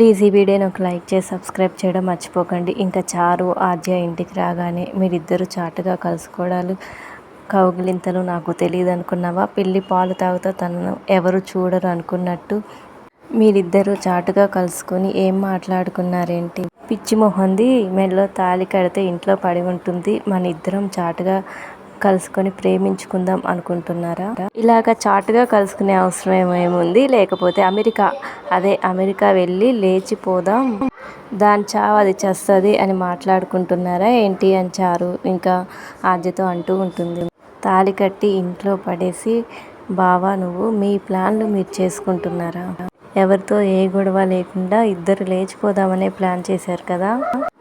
Please ఈ వీడియోని ఒక లైక్ చేసి సబ్స్క్రైబ్ చేయడం మర్చిపోకండి. ఇంకా చారు ఆద్య ఇంటికి రాగానే మీరిద్దరూ చాటుగా కలుసుకోవడాలు కౌగిలింతలు నాకు తెలియదు అనుకున్నావా పిల్లి పాలు తాగుతా తనను ఎవరు చూడరు అనుకున్నట్టు మీరిద్దరూ చాటుగా కలుసుకొని ఏం మాట్లాడుకున్నారేంటి? పిచ్చి మొహంది మెడలో తాళి కడితే ఇంట్లో పడి ఉంటుంది. మన ఇద్దరం చాటుగా కలుసుకొని ప్రేమించుకుందాం అనుకుంటున్నారా? ఇలాగ చాటుగా కలుసుకునే అవసరం ఏముంది లేకపోతే అమెరికా అదే అమెరికా వెళ్ళి లేచిపోదాం దాని చావు అది చేస్తుంది అని మాట్లాడుకుంటున్నారా? ఏంటి అని చారు. ఇంకా ఆద్యతో అంటూ ఉంటుంది. తాళి కట్టి ఇంట్లో పడేసి బావా నువ్వు మీ ప్లాన్లు మీరు చేసుకుంటున్నారా? ఎవరితో ఏ గొడవ లేకుండా ఇద్దరు లేచిపోదామనే ప్లాన్ చేశారు కదా?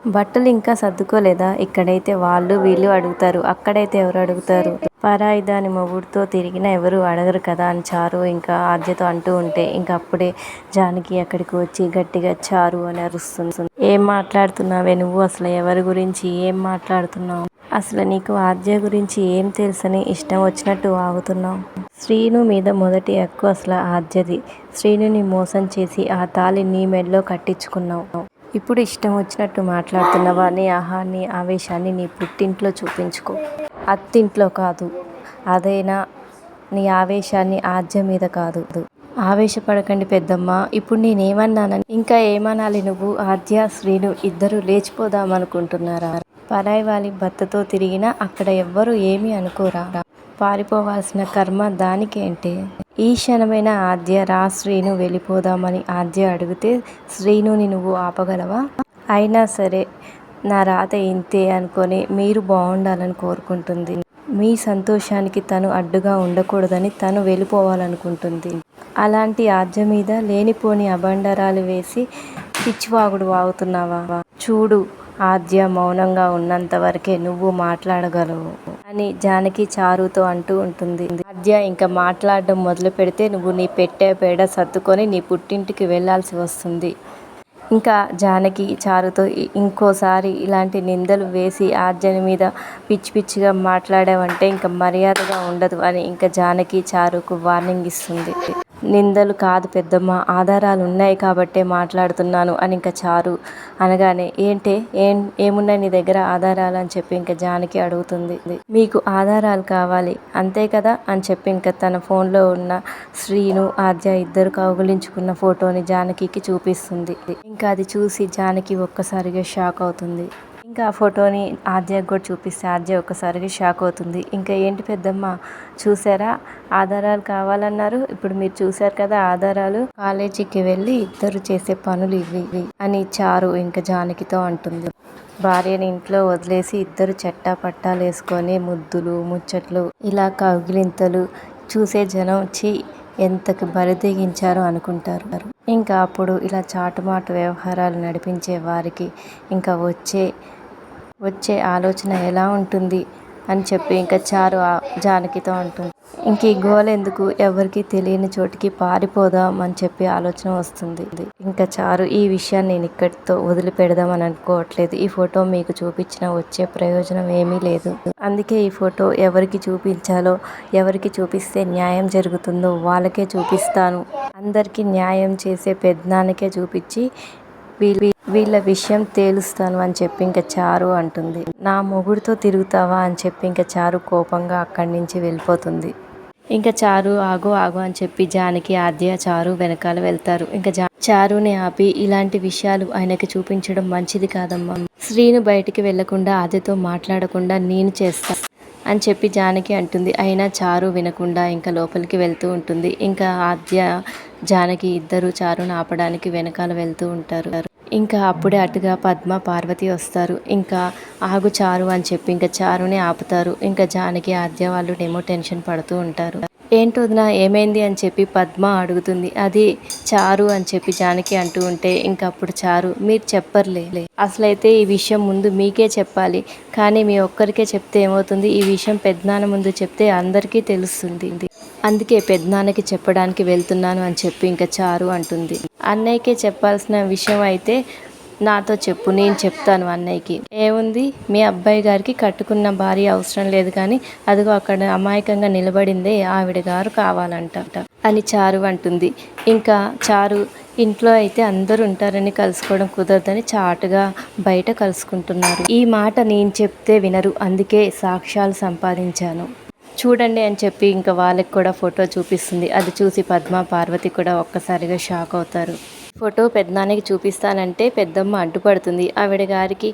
బట్టలు ఇంకా సర్దుకోలేదా? ఇక్కడైతే వాళ్ళు వీళ్ళు అడుగుతారు. అక్కడైతే ఎవరు అడుగుతారు? పరాయి దాని మొగుడుతో తిరిగిన ఎవరు అడగరు కదా అని చారు ఇంకా ఆద్యతో అంటూ ఉంటే ఇంకా అప్పుడే జానకి అక్కడికి వచ్చి గట్టిగా చారు అని అరుస్తుంది. ఏం మాట్లాడుతున్నావే నువ్వు? అసలు ఎవరి గురించి ఏం మాట్లాడుతున్నావు? అసలు నీకు ఆద్య గురించి ఏం తెలుసని ఇష్టం వచ్చినట్టు ఆగుతున్నావు శ్రీను మీద మొదటి హక్కు అసలు ఆద్యది. శ్రీనుని మోసం చేసి ఆ తాళి నీ మెడలో కట్టించుకున్నావు. ఇప్పుడు ఇష్టం వచ్చినట్టు మాట్లాడుతున్నావా నీ ఆహాన్ని ఆవేశాన్ని నీ పుట్టింట్లో చూపించుకో. అత్తింట్లో కాదు. అదైనా నీ ఆవేశాన్ని ఆద్య మీద కాదు. ఆవేశపడకండి పెద్దమ్మ. ఇప్పుడు నేనేమన్నానని ఇంకా ఏమనాలి నువ్వు? ఆద్య శ్రీను ఇద్దరు లేచిపోదామనుకుంటున్నారా? పరాయి వాలి భర్తతో తిరిగినా అక్కడ ఎవ్వరు ఏమీ అనుకోరా? పారిపోవాల్సిన కర్మ దానికేంటి ఈ క్షణమైన ఆద్య రా శ్రీను వెళ్ళిపోదామని ఆద్య అడిగితే శ్రీనుని నువ్వు ఆపగలవా? అయినా సరే నా రాత ఇంతే అనుకొని మీరు బాగుండాలని కోరుకుంటుంది. మీ సంతోషానికి తను అడ్డుగా ఉండకూడదని తను వెళ్ళిపోవాలనుకుంటుంది. అలాంటి ఆద్య మీద లేనిపోని అబండరాలు వేసి పిచ్చివాగుడు వాగుతున్నావా? చూడు ఆద్య మౌనంగా ఉన్నంత వరకే నువ్వు మాట్లాడగలవు అని జానకి చారుతో అంటూ ఉంటుంది. ఆద్య ఇంకా మాట్లాడడం మొదలు పెడితే నువ్వు నీ పెట్టే పేడ సర్దుకొని నీ పుట్టింటికి వెళ్ళాల్సి వస్తుంది. ఇంకా జానకి చారుతో ఇంకోసారి ఇలాంటి నిందలు వేసి ఆర్జన మీద పిచ్చి పిచ్చిగా మాట్లాడావంటే ఇంకా మర్యాదగా ఉండదు అని ఇంకా జానకి చారుకు వార్నింగ్ ఇస్తుంది. నిందలు కాదు పెద్దమ్మ ఆధారాలు ఉన్నాయి కాబట్టే మాట్లాడుతున్నాను అని ఇంకా చారు. అనగానే ఏంటే ఏం ఏమున్నాయి నీ దగ్గర ఆధారాలు అని చెప్పి ఇంకా జానకి అడుగుతుంది. మీకు ఆధారాలు కావాలి అంతే కదా అని చెప్పి ఇంకా తన ఫోన్లో ఉన్న శ్రీను ఆద్య ఇద్దరు కౌగులించుకున్న ఫోటోని జానకికి చూపిస్తుంది. ఇంకా అది చూసి జానకి ఒక్కసారిగా షాక్ అవుతుంది. ఇంకా ఆ ఫోటోని ఆద్యకు కూడా చూపిస్తే ఆద్య ఒక్కసారిగా షాక్ అవుతుంది. ఇంకా ఏంటి పెద్దమ్మ చూసారా? ఆధారాలు కావాలన్నారు. ఇప్పుడు మీరు చూసారు కదా ఆధారాలు. కాలేజీకి వెళ్ళి ఇద్దరు చేసే పనులు ఇవి అని చారు ఇంకా జానకితో అంటుంది. భార్యని ఇంట్లో వదిలేసి ఇద్దరు చెట్టా పట్టాలు వేసుకొని ముద్దులు ముచ్చట్లు ఇలా కౌగిలింతలు చూసే జనం చి ఎంతకు బరితెగించారు అనుకుంటారు. ఇంకా అప్పుడు ఇలా చాటుమాటు వ్యవహారాలు నడిపించే వారికి ఇంకా వచ్చే వచ్చే ఆలోచన ఎలా ఉంటుంది అని చెప్పి ఇంకా చారు జానకితో అంటుంది. ఇంక ఈ గోల ఎందుకు ఎవరికి తెలియని చోటికి పారిపోదాం అని చెప్పి ఆలోచన వస్తుంది. ఇంకా చారు ఈ విషయాన్ని నేను ఇక్కడితో వదిలిపెడదాం అని అనుకోవట్లేదు. ఈ ఫోటో మీకు చూపించిన వచ్చే ప్రయోజనం ఏమీ లేదు. అందుకే ఈ ఫోటో ఎవరికి చూపించాలో ఎవరికి చూపిస్తే న్యాయం జరుగుతుందో వాళ్ళకే చూపిస్తాను. అందరికీ న్యాయం చేసే పెద్దనానికే చూపించి వీళ్ళ విషయం తేలుస్తాను అని చెప్పి ఇంకా చారు అంటుంది. నా మొగుడితో తిరుగుతావా అని చెప్పి ఇంకా చారు కోపంగా అక్కడి నుంచి వెళ్ళిపోతుంది. ఇంకా చారు ఆగు ఆగు అని చెప్పి జానకి ఆద్య చారు వెనకాల వెళ్తారు. ఇంకా జా చారుని ఆపి ఇలాంటి విషయాలు ఆయనకి చూపించడం మంచిది కాదమ్మా. శ్రీను బయటికి వెళ్ళకుండా ఆద్యతో మాట్లాడకుండా నేను చేస్తా అని చెప్పి జానకి అంటుంది. అయినా చారు వినకుండా ఇంకా లోపలికి వెళ్తూ ఉంటుంది. ఇంకా ఆద్య జానకి ఇద్దరు చారును ఆపడానికి వెనకాల వెళ్తూ ఉంటారు. ఇంకా అప్పుడే అటుగా పద్మ పార్వతి వస్తారు. ఇంకా ఆగు చారు అని చెప్పి ఇంకా చారుని ఆపుతారు. ఇంకా జానకి ఆద్య వాళ్ళు డెమో టెన్షన్ పడుతూ ఉంటారు. ఏంటో వదిన ఏమైంది అని చెప్పి పద్మ అడుగుతుంది. అది చారు అని చెప్పి జానకి అంటూ ఉంటే ఇంకా అప్పుడు చారు మీరు చెప్పర్లే అసలైతే ఈ విషయం ముందు మీకే చెప్పాలి. కానీ మీ ఒక్కరికే చెప్తే ఏమవుతుంది? ఈ విషయం పెద్దనాన్న ముందు చెప్తే అందరికీ తెలుస్తుంది. అందుకే పెద్దనాన్నకి చెప్పడానికి వెళ్తున్నాను అని చెప్పి ఇంకా చారు అంటుంది. అన్నయ్యకే చెప్పాల్సిన విషయం అయితే నాతో చెప్పు నేను చెప్తాను అన్నయ్యకి. ఏముంది? మీ అబ్బాయి గారికి కట్టుకున్న భార్య అవసరం లేదు కానీ అదిగో అక్కడ అమాయకంగా నిలబడిందే ఆవిడ గారు కావాలంట అని చారు అంటుంది. ఇంకా చారు ఇంట్లో అయితే అందరూ ఉంటారని కలుసుకోవడం కుదరదని చాటుగా బయట కలుసుకుంటున్నారు. ఈ మాట నేను చెప్తే వినరు అందుకే సాక్ష్యాలు సంపాదించాను. చూడండి అని చెప్పి ఇంకా వాళ్ళకి కూడా ఫోటో చూపిస్తుంది. అది చూసి పద్మ పార్వతి కూడా ఒక్కసారిగా షాక్ అవుతారు. ఫోటో పెద్దనాన్నకి చూపిస్తానంటే పెద్దమ్మ అడ్డుపడుతుంది. ఆవిడ గారికి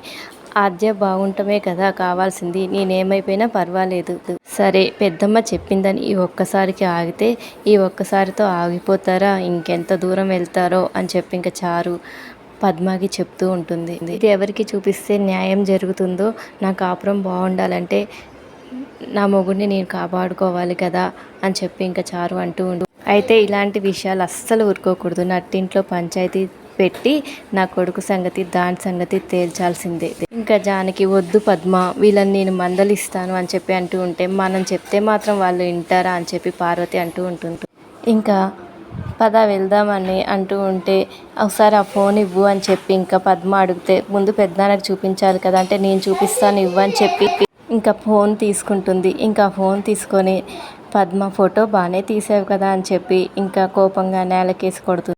ఆద్య బాగుంటమే కదా కావాల్సింది. నేనేమైపోయినా పర్వాలేదు. సరే పెద్దమ్మ చెప్పిందని ఈ ఒక్కసారికి ఆగితే ఈ ఒక్కసారితో ఆగిపోతారా? ఇంకెంత దూరం వెళ్తారో? అని చెప్పి ఇంకా చారు పద్మాకి చెప్తూ ఉంటుంది. ఇది ఎవరికి చూపిస్తే న్యాయం జరుగుతుందో నా కాపురం బాగుండాలంటే నా మొగుడిని నేను కాపాడుకోవాలి కదా అని చెప్పి ఇంకా చారు అంటూ ఉండు. అయితే ఇలాంటి విషయాలు అస్సలు ఊరుకోకూడదు. నట్టింట్లో పంచాయతీ పెట్టి నా కొడుకు సంగతి దాని సంగతి తేల్చాల్సిందే. ఇంకా జానకి వద్దు పద్మ వీళ్ళని నేను మందలిస్తాను అని చెప్పి అంటూ ఉంటే మనం చెప్తే మాత్రం వాళ్ళు వింటారా అని చెప్పి పార్వతి అంటూ ఉంటుంటు ఇంకా పద వెళ్దామని అంటూ ఉంటే ఒకసారి ఆ ఫోన్ ఇవ్వు అని చెప్పి ఇంకా పద్మ అడిగితే ముందు పెద్దానికి చూపించాలి కదా అంటే నేను చూపిస్తాను ఇవ్వు అని చెప్పి ఇంకా ఫోన్ తీసుకుంటుంది. ఇంకా ఫోన్ తీసుకొని పద్మ ఫోటో బాగానే తీసావు కదా అని చెప్పి ఇంకా కోపంగా నేలకేసి కొడుతుంది.